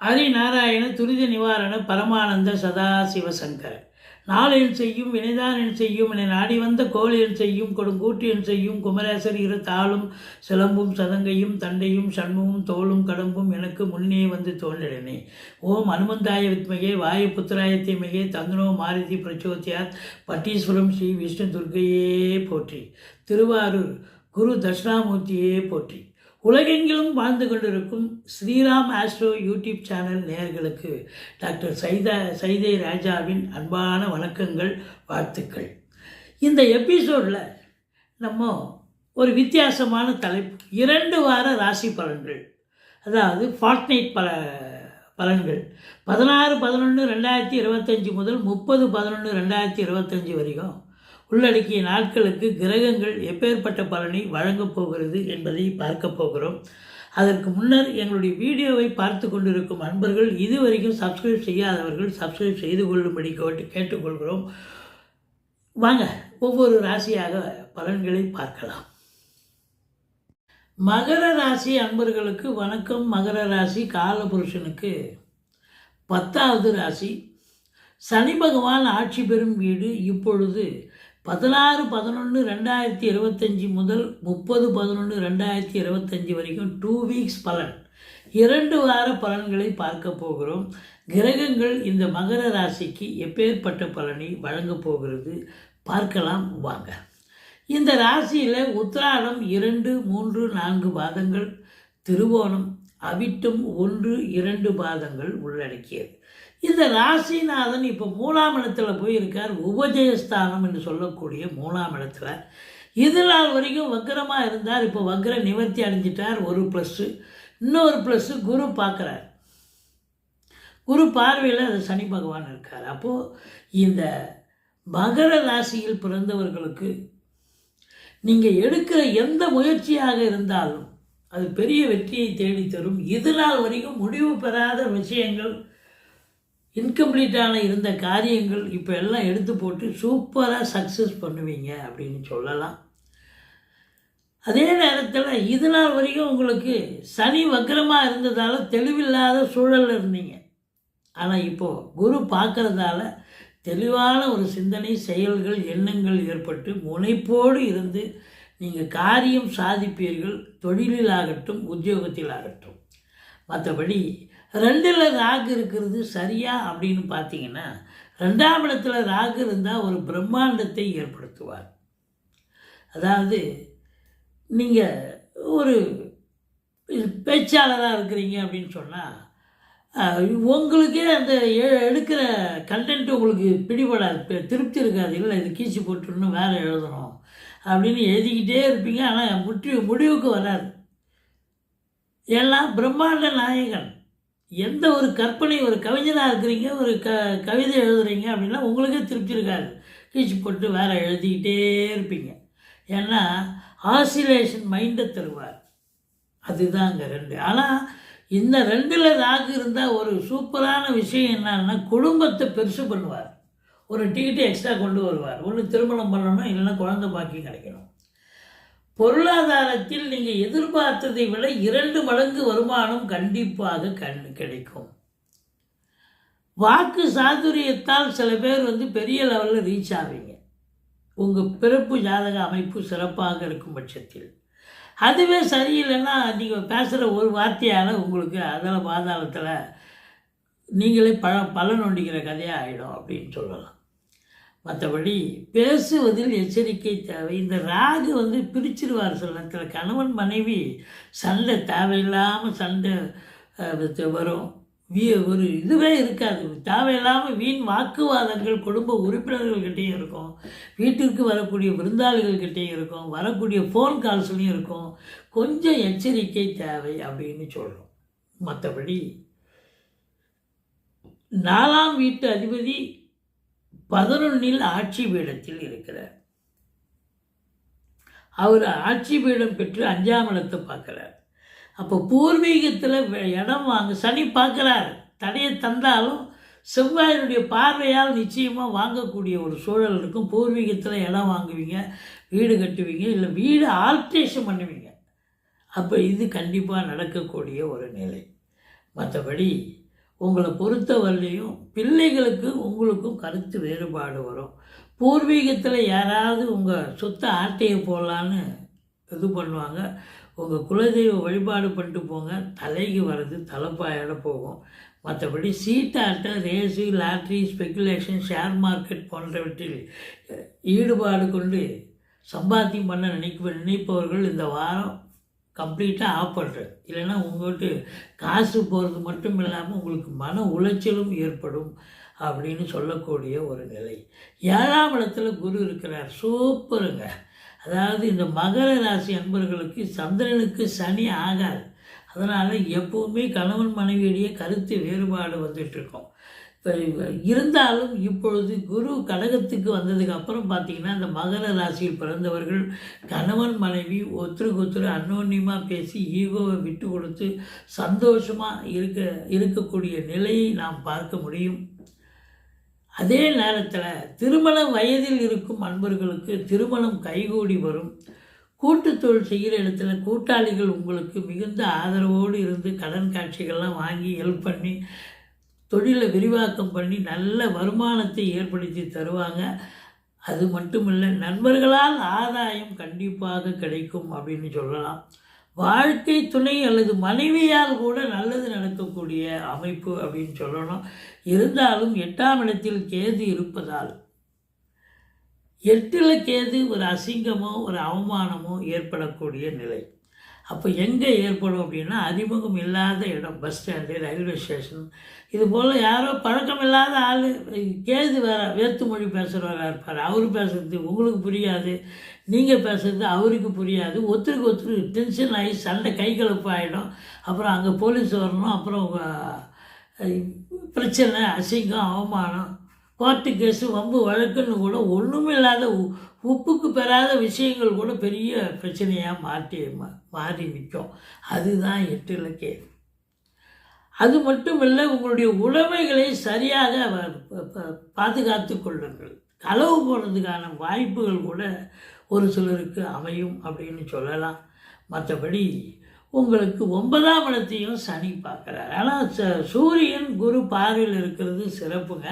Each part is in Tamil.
ஹரிநாராயண துரித நிவாரண பரமானந்த சதாசிவசங்கர நாளில் செய்யும் வினைதான் செய்யும் என நாடி வந்த கோழியில் செய்யும் கொடுங்கூட்டு செய்யும் குமரேசர் இரு தாளும் சிலம்பும் சதங்கையும் தண்டையும் சண்முகம் தோளும் கடம்பும் எனக்கு முன்னே வந்து தோன்றினே. ஓம் அனுமந்தாய வித்மகே வாயு புத்திராய தீமகே தந்தனோ மாருதி பிரச்சோத்தியாத் பட்டீஸ்வரம் ஸ்ரீ விஷ்ணு துர்க்கையே போற்றி. திருவாரூர் குரு தட்சிணாமூர்த்தியே போற்றி. உலகெங்கிலும் வாழ்ந்து கொண்டிருக்கும் ஸ்ரீராம் ஆஸ்ட்ரோ யூடியூப் சேனல் நேயர்களுக்கு டாக்டர் சைதா சைதை ராஜாவின் அன்பான வணக்கங்கள் வாழ்த்துக்கள். இந்த எபிசோடில் நம்ம ஒரு வித்தியாசமான தலைப்பு இரண்டு வார ராசி பலன்கள். அதாவது ஃபார்ட்நைட் பல பலன்கள். பதினாறு பதினொன்று ரெண்டாயிரத்தி இருபத்தஞ்சி முதல் முப்பது பதினொன்று ரெண்டாயிரத்தி இருபத்தஞ்சி வரைக்கும் உள்ளடக்கிய நாட்களுக்கு கிரகங்கள் எப்பேற்பட்ட பலனை வழங்கப் போகிறது என்பதை பார்க்க போகிறோம். அதற்கு முன்னர் எங்களுடைய வீடியோவை பார்த்து கொண்டிருக்கும் அன்பர்கள் இதுவரைக்கும் சப்ஸ்கிரைப் செய்யாதவர்கள் சப்ஸ்கிரைப் செய்து கொள்ளும்படி கேட்டு கேட்டுக்கொள்கிறோம். வாங்க ஒவ்வொரு ராசியாக பலன்களை பார்க்கலாம். மகர ராசி அன்பர்களுக்கு வணக்கம். மகர ராசி காலபுருஷனுக்கு பத்தாவது ராசி. சனி பகவான் ஆட்சி பெறும் வீடு இப்பொழுது பதினாறு பதினொன்று ரெண்டாயிரத்தி இருபத்தஞ்சி முதல் முப்பது பதினொன்று ரெண்டாயிரத்தி இருபத்தஞ்சி வரைக்கும் டூ வீக்ஸ் பலன். இரண்டு வார பலன்களை பார்க்க போகிறோம். கிரகங்கள் இந்த மகர ராசிக்கு எப்பேற்பட்ட பலனை வழங்கப் போகிறது? பார்க்கலாம் வாங்க. இந்த ராசியில் உத்திராடம் இரண்டு மூன்று நான்கு பாதங்கள் திருவோணம் அவிட்டும் ஒன்று இரண்டு பாதங்கள் உள்ளடக்கியது. இந்த ராசிநாதன் இப்போ மூணாம் இடத்துல போயிருக்கார். உபஜயஸ்தானம் என்று சொல்லக்கூடிய மூணாம் இடத்துல. இது நாள் வரைக்கும் வக்கரமாக இருந்தார். இப்போ வக்கர நிவர்த்தி அடைஞ்சிட்டார். ஒரு ப்ளஸ்ஸு இன்னொரு ப்ளஸ்ஸு குரு பார்க்குறார். குரு பார்வையில் அது சனி பகவான் இருக்கார். அப்போது இந்த மகர ராசியில் பிறந்தவர்களுக்கு நீங்கள் எடுக்கிற எந்த முயற்சியாக இருந்தாலும் அது பெரிய வெற்றியை தேடித்தரும் தரும். இது நாள் வரைக்கும் முடிவு பெறாத விஷயங்கள் இன்கம்ப்ளீட்டான இருந்த காரியங்கள் இப்போ எல்லாம் எடுத்து போட்டு சூப்பராக சக்ஸஸ் பண்ணுவீங்க அப்படின்னு சொல்லலாம். அதே நேரத்தில் இது நாள் வரைக்கும் உங்களுக்கு சனி வக்கரமாக இருந்ததால் தெளிவில்லாத சூழலில் இருந்தீங்க. ஆனால் இப்போது குரு பார்க்குறதால தெளிவான ஒரு சிந்தனை செயல்கள் எண்ணங்கள் ஏற்பட்டு முனைப்போடு இருந்து நீங்கள் காரியம் சாதிப்பீர்கள் தொழிலில் ஆகட்டும் உத்தியோகத்தில் ஆகட்டும் மற்றபடி ரெண்டில் ராகு இருக்கிறது சரியா அப்படின்னு பார்த்தீங்கன்னா ரெண்டாம் இடத்துல ராகு இருந்தால் ஒரு பிரம்மாண்டத்தை ஏற்படுத்துவார். அதாவது நீங்கள் ஒரு பேச்சாளராக இருக்கிறீங்க அப்படின்னு சொன்னால் உங்களுக்கே அந்த எ- எடுக்கிற கண்டென்ட் உங்களுக்கு பிடிபடாது திருப்தி இருக்காது. இல்லை இது கீச்சு போட்டுருன்னு வேறு எழுதணும் அப்படின்னு எழுதிக்கிட்டே இருப்பீங்க. ஆனால் முற்றி முடிவுக்கு வராது. ஏன்னா பிரம்மாண்ட நாயகன். எந்த ஒரு கற்பனை ஒரு கவிஞராக இருக்கிறீங்க ஒரு க கவிதை எழுதுறீங்க அப்படின்னா உங்களுக்கே திருப்தி இருக்காது. கீச்சு போட்டு வேறு எழுதிக்கிட்டே இருப்பீங்க. ஏன்னா ஆசிலேஷன் மைண்டை தருவார். அதுதான் அங்கே ரெண்டு. ஆனால் இந்த ரெண்டில் ராகு இருந்தால் ஒரு சூப்பரான விஷயம் என்னன்னா குடும்பத்தை பெருசு பண்ணுவார். ஒரு டிக்கெட்டு எக்ஸ்ட்ரா கொண்டு வருவார். ஒன்று திருமணம் பண்ணணும் இல்லைன்னா குழந்தை பாக்கியம் கிடைக்கணும். பொருளாதாரத்தில் நீங்கள் எதிர்பார்த்ததை விட இரண்டு மடங்கு வருமானம் கண்டிப்பாக கண் கிடைக்கும். வாக்கு சாதுரியத்தால் சில பேர் வந்து பெரிய லெவலில் ரீச் ஆவீங்க. உங்கள் பிறப்பு ஜாதக அமைப்பு சிறப்பாக இருக்கும் பட்சத்தில். அதுவே சரியில்லைன்னா நீங்கள் பேசுகிற ஒரு வார்த்தையால் உங்களுக்கு அதில் பாதாளத்தில் நீங்களே பழ பலன் நொண்டிக்கிற கதையாக ஆகிடும் அப்படின்னு சொல்லலாம். மற்றபடி பேசுவதில் எச்சரிக்கை தேவை. இந்த ராகு வந்து பிரிச்சிருவார் சில நேரத்தில். கணவன் மனைவி சண்டை தேவையில்லாமல் சண்டை வரும். ஒரு இதுவே இருக்காது. தேவையில்லாமல் வீண் வாக்குவாதங்கள் குடும்ப உறுப்பினர்கள்கிட்டேயும் இருக்கும். வீட்டிற்கு வரக்கூடிய விருந்தாளிகள்கிட்டேயும் இருக்கும். வரக்கூடிய ஃபோன் கால்ஸ்லையும் இருக்கும். கொஞ்சம் எச்சரிக்கை தேவை அப்படின்னு சொல்கிறோம் மற்றபடி நாலாம் வீட்டு அதிபதி பதினொன்னில் ஆட்சி பீடத்தில் இருக்கிறார். அவர் ஆட்சி பீடம் பெற்று அஞ்சாம் இடத்தை பார்க்குறார். அப்போ பூர்வீகத்தில் இடம் வாங்க சனி பார்க்குறார். தடையை தந்தாலும் செவ்வாயினுடைய பார்வையால் நிச்சயமாக வாங்கக்கூடிய ஒரு சூழல் இருக்கும். பூர்வீகத்தில் இடம் வாங்குவீங்க வீடு கட்டுவீங்க இல்லை வீடு ஆல்ட்ரேஷன் பண்ணுவீங்க. அப்போ இது கண்டிப்பாக நடக்கக்கூடிய ஒரு நிலை. மற்றபடி உங்களை பொறுத்தவரையும் பிள்ளைகளுக்கு உங்களுக்கும் கருத்து வேறுபாடு வரும். பூர்வீகத்தில் யாராவது உங்கள் சொத்தை ஆட்டையை போடலான்னு இது பண்ணுவாங்க. உங்கள் குலதெய்வ வழிபாடு பண்ணிட்டு போங்க. தலைக்கு வர்றது தலைப்பாயோட போகும். மற்றபடி சீட்டாட்டம் race lottery speculation share market போன்றவற்றில் ஈடுபாடு கொண்டு சம்பாத்தியம் பண்ண நினைக்க நினைப்பவர்கள் இந்த வாரம் கம்ப்ளீட்டாக ஆஃப் பண்ணுறது இல்லைன்னா உங்கள்கிட்ட காசு போகிறது மட்டும் இல்லாமல் உங்களுக்கு மன உளைச்சலும் ஏற்படும் அப்படின்னு சொல்லக்கூடிய ஒரு நிலை. ஏழாம் இடத்துல குரு இருக்கிறார். சூப்பருங்க. அதாவது இந்த மகர ராசி அன்பர்களுக்கு சந்திரனுக்கு சனி ஆகாது. அதனால் எப்போவுமே கணவன் மனைவியுடைய கருத்து வேறுபாடு வந்துட்டுருக்கோம் இப்போ இருந்தாலும் இப்பொழுது குரு கடகத்துக்கு வந்ததுக்கு அப்புறம் பார்த்திங்கன்னா இந்த மகர ராசியில் பிறந்தவர்கள் கணவன் மனைவி ஒருத்தருக்கு ஒருத்தர் அன்னோன்யமாக பேசி ஈகோவை விட்டு கொடுத்து சந்தோஷமாக இருக்க இருக்கக்கூடிய நிலையை நாம் பார்க்க முடியும். அதே நேரத்தில் திருமண வயதில் இருக்கும் அன்பர்களுக்கு திருமணம் கைகூடி வரும். கூட்டு தொழில் செய்கிற இடத்துல கூட்டாளிகள் உங்களுக்கு மிகுந்த ஆதரவோடு இருந்து கடன் காட்சிகள்லாம் வாங்கி ஹெல்ப் பண்ணி தொழிலை விரிவாக்கம் பண்ணி நல்ல வருமானத்தை ஏற்படுத்தி தருவாங்க. அது மட்டுமில்லை நண்பர்களால் ஆதாயம் கண்டிப்பாக கிடைக்கும் அப்படின்னு சொல்லலாம். வாழ்க்கை துணை அல்லது மனைவியால் கூட நல்லது நடக்கக்கூடிய அமைப்பு அப்படின்னு சொல்லணும். இருந்தாலும் எட்டாம் இடத்தில் கேது இருப்பதால் எட்டில் கேது ஒரு அசிங்கமோ ஒரு அவமானமோ ஏற்படக்கூடிய நிலை. அப்போ எங்கே ஏற்படும் அப்படின்னா அறிமுகம் இல்லாத இடம் பஸ் ஸ்டாண்டு ரயில்வே ஸ்டேஷன் இது போல் யாரோ பழக்கம் இல்லாத ஆள் கேது வேற வேத்து மொழி பேசுகிறவராக இருப்பார். அவர் பேசுறது உங்களுக்கு புரியாது நீங்கள் பேசுகிறது அவருக்கு புரியாது. ஒருத்தருக்கு ஒருத்தர் டென்ஷன் ஆகி சண்டை கை கலப்பு ஆகிடும் அப்புறம் அங்கே போலீஸ் வரணும். அப்புறம் பிரச்சனை அசிங்கம் அவமானம் கோர்ட்டு கேஸு வம்பு வழக்குன்னு கூட ஒன்றும் இல்லாத உ- உப்புக்கு பெறாத விஷயங்கள் கூட பெரிய பிரச்சனையாக மாற்றி மா- மாறி நிற்கும். அதுதான் எட்டு கேது அது மட்டும் இல்லை உங்களுடைய உடைமைகளை சரியாக ப- பாதுகாத்து கொள்ளுங்கள். களவு போகிறதுக்கான வாய்ப்புகள் கூட ஒரு சிலருக்கு அமையும் அப்படின்னு சொல்லலாம். மற்றபடி உங்களுக்கு ஒன்பதாம் இடத்தையும் சனி பார்க்குறாரு. ஆனால் ச- சூரியன் குரு பார்வையில் இருக்கிறது சிறப்புங்க.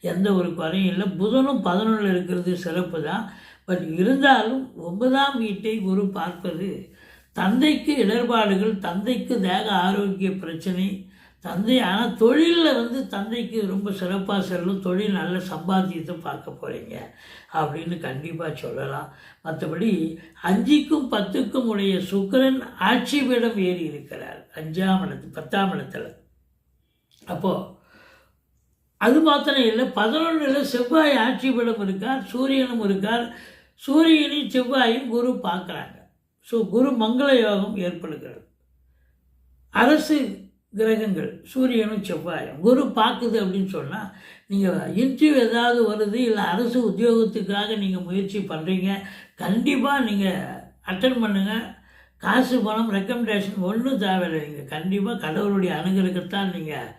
எந்த ஒரு குறையும் இல்லை. புதனும் பதினொன்றில் இருக்கிறது சிறப்பு தான் பட் இருந்தாலும் ஒன்பதாம் வீட்டை குரு பார்ப்பது தந்தைக்கு இடர்பாடுகள் தந்தைக்கு தேக ஆரோக்கிய பிரச்சனை தந்தை ஆனால் தொழிலில் வந்து தந்தைக்கு ரொம்ப சிறப்பாக செல்லும் தொழில் நல்ல சம்பாத்தியத்தை பார்க்க போகிறீங்க அப்படின்னு கண்டிப்பாக சொல்லலாம். மற்றபடி அஞ்சுக்கும் பத்துக்கும் உடைய சுக்கிரன் ஆட்சி பீடம் ஏறி இருக்கிறார். அஞ்சாம் இடத்து பத்தாம் இடத்துல. அப்போது அது மாத்திரம் இல்லை பதினொன்றில் செவ்வாய் ஆட்சி பீடம் இருக்கார் சூரியனும் இருக்கார். சூரியனையும் செவ்வாயும் குரு பார்க்குறாங்க. ஸோ குரு மங்கள யோகம் ஏற்படுகிறது. அரசு கிரகங்கள் சூரியனும் செவ்வாயும். குரு பார்க்குது அப்படின்னு சொன்னால் நீங்கள் இன்ட்ரிவ் ஏதாவது வருது இல்லை அரசு உத்தியோகத்துக்காக நீங்கள் முயற்சி பண்ணுறீங்க கண்டிப்பாக நீங்கள் அட்டன் பண்ணுங்கள் காசு பணம் ரெக்கமெண்டேஷன் ஒன்றும் தேவையில்லை. நீங்கள் கண்டிப்பாக கடவுளுடைய அனுகிரகத்தான் நீங்கள்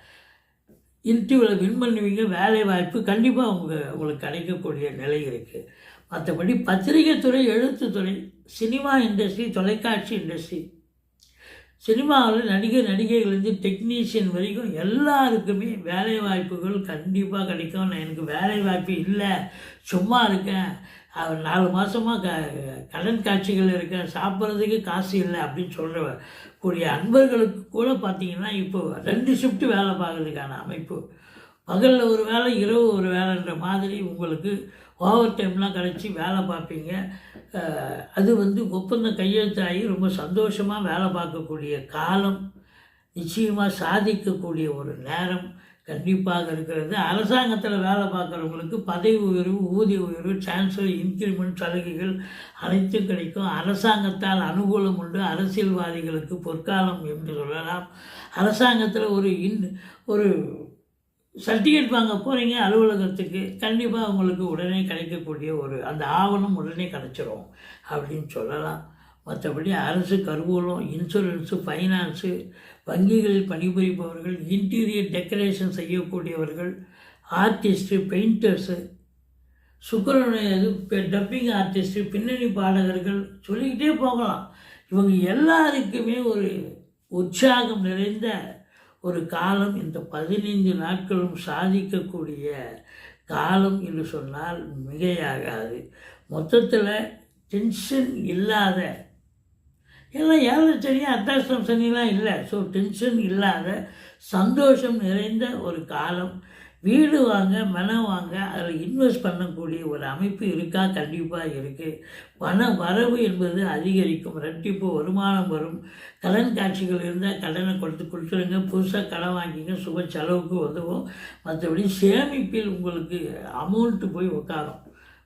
இன்டர்வியூவில் வின் பண்ணுவீங்க. வேலை வாய்ப்பு கண்டிப்பாக உங்கள் உங்களுக்கு கிடைக்கக்கூடிய நிலை இருக்குது மற்றபடி பத்திரிகை துறை எழுத்துத்துறை சினிமா இண்டஸ்ட்ரி தொலைக்காட்சி இண்டஸ்ட்ரி. சினிமாவில் நடிகர் நடிகைகள்லேருந்து டெக்னீஷியன் வரைக்கும் எல்லாருக்குமே வேலை வாய்ப்புகள் கண்டிப்பாக கிடைக்கும். நான் எனக்கு வேலை வாய்ப்பு இல்லை. சும்மா இருக்கேன். நாலு மாதமாக க கடன் காட்சிகள் இருக்கேன். சாப்பிட்றதுக்கு காசு இல்லை அப்படின்னு சொல்கிற கூடிய அன்பர்களுக்கு கூட பார்த்தீங்கன்னா இப்போ ரெண்டு ஷிஃப்ட்டு வேலை பார்க்கறதுக்கான அமைப்பு. பகலில் ஒரு வேலை இரவு ஒரு வேலைன்ற மாதிரி உங்களுக்கு ஓவர் டைம்லாம் கிடச்சி வேலை பார்ப்பீங்க. அது வந்து ஒப்பந்தம் கையெழுத்தாகி ரொம்ப சந்தோஷமாக வேலை பார்க்கக்கூடிய காலம் நிச்சயமாக சாதிக்கக்கூடிய ஒரு நேரம் கண்டிப்பாக இருக்கிறது. அரசாங்கத்தில் வேலை பார்க்குறவங்களுக்கு பதவி உயர்வு ஊதிய உயர்வு டிரான்ஸ்ஃபர் இன்க்ரிமெண்ட் சலுகைகள் அனைத்தும் கிடைக்கும். அரசாங்கத்தால் அனுகூலம் உண்டு. அரசியல்வாதிகளுக்கு பொற்காலம் என்று சொல்லலாம். அரசாங்கத்தில் ஒரு இன் ஒரு சர்டிஃபிகேட் வாங்க போகிறீங்க அலுவலகத்துக்கு கண்டிப்பாக உங்களுக்கு உடனே கிடைக்கக்கூடிய ஒரு அந்த ஆவணம் உடனே கிடச்சிரும் அப்படின்னு சொல்லலாம். மற்றபடி அரசு கருவூலம் இன்சூரன்ஸு ஃபைனான்ஸு வங்கிகளில் பணிபுரிபவர்கள் இன்டீரியர் டெக்கரேஷன் செய்யக்கூடியவர்கள் ஆர்டிஸ்ட்டு பெயிண்டர்ஸு சுக்கரனுடைய இது டப்பிங் ஆர்டிஸ்ட்டு பின்னணி பாடகர்கள் சொல்லிக்கிட்டே போகலாம். இவங்க எல்லாருக்குமே ஒரு உற்சாகம் நிறைந்த ஒரு காலம் இந்த பதினைந்து நாட்களும் சாதிக்கக்கூடிய காலம் என்று சொன்னால் மிகையாகாது. மொத்தத்தில் டென்ஷன் இல்லாத எல்லாம் யாரும் சரியாக அத்தாஷ்டம் சனிலாம் இல்லை. ஸோ டென்ஷன் இல்லாத சந்தோஷம் நிறைந்த ஒரு காலம் வீடு வாங்க மனம் வாங்க அதில் இன்வெஸ்ட் பண்ணக்கூடிய ஒரு அமைப்பு இருக்கா? கண்டிப்பாக இருக்குது பண வரவு என்பது அதிகரிக்கும். ரெட்டிப்பு வருமானம் வரும். கடன் காட்சிகள் இருந்தால் கடனை கொடுத்து கொடுத்துருங்க. புதுசாக கடன் வாங்கிங்க. சுப செலவுக்கு உதவும். மற்றபடி சேமிப்பில் உங்களுக்கு அமௌண்ட்டு போய் உட்காரும்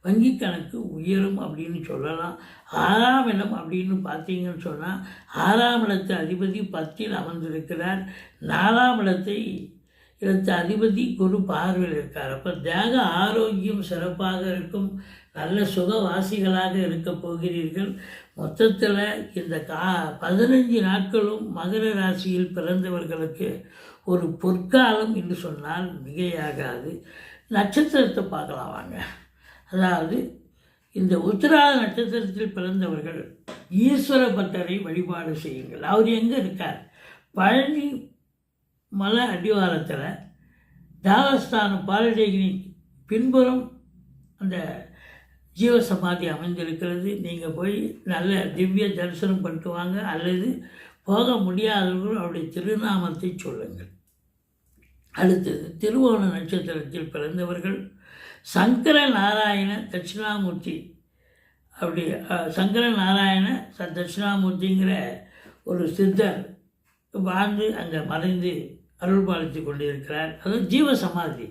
வங்கி கணக்கு உயரும் அப்படின்னு சொல்லலாம். ஆறாம் இடம் அப்படின்னு பார்த்தீங்கன்னு சொன்னால் ஆறாம் இடத்து அதிபதி பத்தில் அமர்ந்திருக்கிறார். நாலாம் இடத்தை இடத்து அதிபதி குரு பார்வையில் இருக்கார். அப்போ தேக ஆரோக்கியம் சிறப்பாக இருக்கும். நல்ல சுகவாசிகளாக இருக்க போகிறீர்கள். மொத்தத்தில் இந்த கா பதினஞ்சு நாட்களும் மகர ராசியில் பிறந்தவர்களுக்கு ஒரு பொற்காலம் என்று சொன்னால் மிகையாகாது. நட்சத்திரத்தை பார்க்கலாம் வாங்க. அதாவது இந்த உத்திராத நட்சத்திரத்தில் பிறந்தவர்கள் ஈஸ்வர பக்தரை வழிபாடு செய்யுங்கள். அவர் எங்கே இருக்கார்? பழனி மலை அடிவாரத்தில் தேவஸ்தானம் பாலிடெக்னிக் பின்புறம் அந்த ஜீவசமாதி அமைந்திருக்கிறது. நீங்கள் போய் நல்ல திவ்ய தரிசனம் பண்ணிட்டு வாங்க. அல்லது போக முடியாதவர்கள் அவருடைய திருநாமத்தை சொல்லுங்கள். அடுத்தது திருவோண நட்சத்திரத்தில் பிறந்தவர்கள் சங்கர நாராயண தட்சிணாமூர்த்தி. அப்படி சங்கர நாராயண ச தட்சிணாமூர்த்திங்கிற ஒரு சித்தர் வாழ்ந்து அங்கே மறைந்து அருள்பாலித்து கொண்டு கொண்டிருக்கிறார். அது ஜீவ சமாதி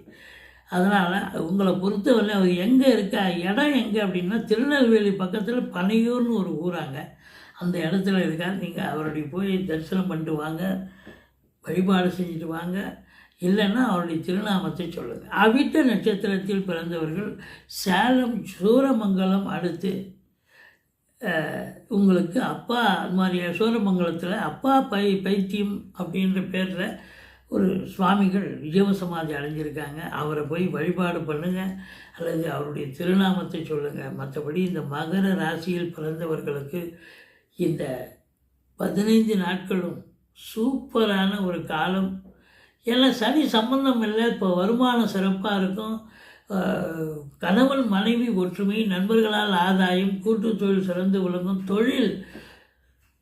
அதனால் உங்களை பொறுத்தவரை அவர் எங்கே இருக்கா இடம் எங்கே அப்படின்னா திருநெல்வேலி பக்கத்தில் பனையூர்னு ஒரு ஊராங்க. அந்த இடத்துல இருக்கார். நீங்கள் அவருடைய போய் தரிசனம் பண்ணிட்டு வாங்க வழிபாடு செஞ்சுட்டு வாங்க. இல்லைன்னா அவருடைய திருநாமத்தை சொல்லுங்கள் அவிட்ட நட்சத்திரத்தில் பிறந்தவர்கள் சேலம் சூரமங்கலம் அடுத்து உங்களுக்கு அப்பா அது மாதிரி சூரமங்கலத்தில் அப்பா பை பைத்தியம் அப்படின்ற பேரில் ஒரு சுவாமிகள் ஜீவசமாதி அடைஞ்சிருக்காங்க. அவரை போய் வழிபாடு பண்ணுங்கள் அல்லது அவருடைய திருநாமத்தை சொல்லுங்கள் மற்றபடி இந்த மகர ராசியில் பிறந்தவர்களுக்கு இந்த பதினைந்து நாட்களும் சூப்பரான ஒரு காலம். எல்லாம் சனி சம்பந்தம் இல்லை. இப்போ வருமானம் சிறப்பாக இருக்கும். கணவன் மனைவி ஒற்றுமை நண்பர்களால் ஆதாயம் கூட்டு தொழில் சிறந்து விளங்கும். தொழில்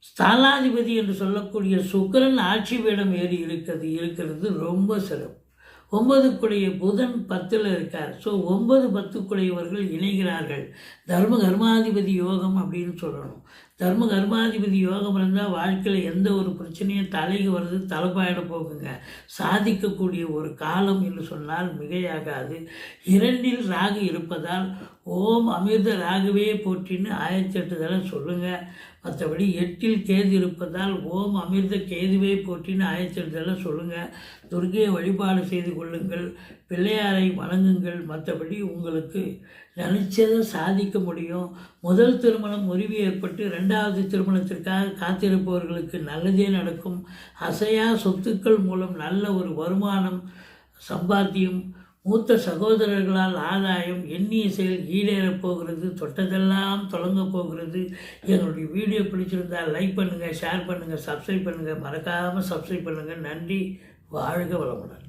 ஸ்தானாதிபதி என்று சொல்லக்கூடிய சுக்கரன் ஆட்சி பீடம் ஏறி இருக்கிறது இருக்கிறது ரொம்ப சிறப்பு. ஒன்பதுக்குடைய புதன் பத்தில் இருக்கார். ஸோ ஒன்பது பத்துக்குடையவர்கள் இணைகிறார்கள். தர்ம கர்மாதிபதி யோகம் அப்படின்னு சொல்லணும். தர்ம கர்மாதிபதி யோகம் இருந்தால் வாழ்க்கையில் எந்த ஒரு பிரச்சனையும் தலைக்கு வருது தலைப்பாயிட போகுங்க. சாதிக்கக்கூடிய ஒரு காலம் என்று சொன்னால் மிகையாகாது. இரண்டில் ராகு இருப்பதால் ஓம் அமிர்த ராகுவே போற்றின்னு ஆயிரத்தி எட்டு தடவை சொல்லுங்கள் மற்றபடி எட்டில் கேது இருப்பதால் ஓம் அமிர்த கேதுவே போற்றின்னு ஆயிரத்தி எட்டு தடவை சொல்லுங்கள் துர்கையை வழிபாடு செய்து கொள்ளுங்கள். பிள்ளையாரை வணங்குங்கள். மற்றபடி உங்களுக்கு நினைச்சதை சாதிக்க முடியும். முதல் திருமணம் முறிவு ஏற்பட்டு ரெண்டாவது திருமணத்திற்காக காத்திருப்பவர்களுக்கு நல்லதே நடக்கும். அசையா சொத்துக்கள் மூலம் நல்ல ஒரு வருமானம் சம்பாத்தியம் மூத்த சகோதரர்களால் ஆதாயம் எண்ணிய செயல் ஈடேறப் போகிறது தொட்டதெல்லாம் தொடங்க போகிறது. எங்களுடைய வீடியோ பிடிச்சிருந்தால் லைக் பண்ணுங்கள் ஷேர் பண்ணுங்கள் சப்ஸ்கிரைப் பண்ணுங்கள் மறக்காமல் சப்ஸ்கிரைப் பண்ணுங்கள் நன்றி. வாழ்க வளமுடன்.